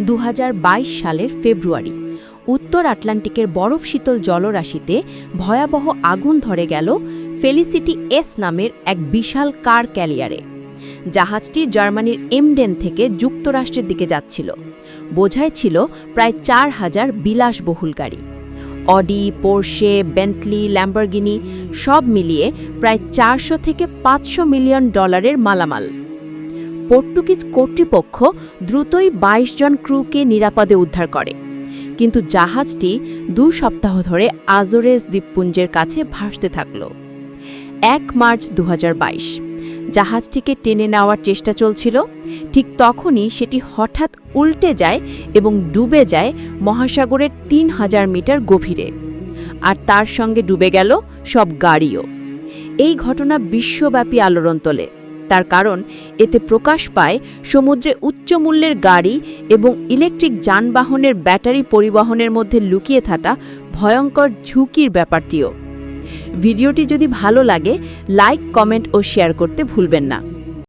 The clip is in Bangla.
দু হাজার বাইশ সালের ফেব্রুয়ারি। উত্তর আটলান্টিকের বরফ শীতল জলরাশিতে ভয়াবহ আগুন ধরে গেল ফেলিসিটি এস নামের এক বিশাল কার ক্যালিয়ারে। জাহাজটি জার্মানির এমডেন থেকে যুক্তরাষ্ট্রের দিকে যাচ্ছিল। বোঝাই ছিল প্রায় চার হাজার বিলাসবহুল গাড়ি। অডি, পোর্শে, বেন্টলি, ল্যাম্বরগিনি সব মিলিয়ে প্রায় চারশো থেকে পাঁচশো মিলিয়ন ডলারের মালামাল। পর্তুগিজ কর্তৃপক্ষ দ্রুতই ২২ জন ক্রুকে নিরাপদে উদ্ধার করে। কিন্তু জাহাজটি দু সপ্তাহ ধরে আজোরেজ দ্বীপপুঞ্জের কাছে ভাসতে থাকল। এক মার্চ দু হাজার বাইশ, জাহাজটিকে টেনে নেওয়ার চেষ্টা চলছিল। ঠিক তখনই সেটি হঠাৎ উল্টে যায় এবং ডুবে যায় মহাসাগরের তিন হাজার মিটার গভীরে। আর তার সঙ্গে ডুবে গেল সব গাড়িও। এই ঘটনা বিশ্বব্যাপী আলোড়ন তোলে। তার কারণ, এতে প্রকাশ পায় সমুদ্রে উচ্চ মূল্যের গাড়ি এবং ইলেকট্রিক যানবাহনের ব্যাটারি পরিবহনের মধ্যে লুকিয়ে থাকা ভয়ঙ্কর ঝুঁকির ব্যাপারটিও। ভিডিওটি যদি ভালো লাগে, লাইক, কমেন্ট ও শেয়ার করতে ভুলবেন না।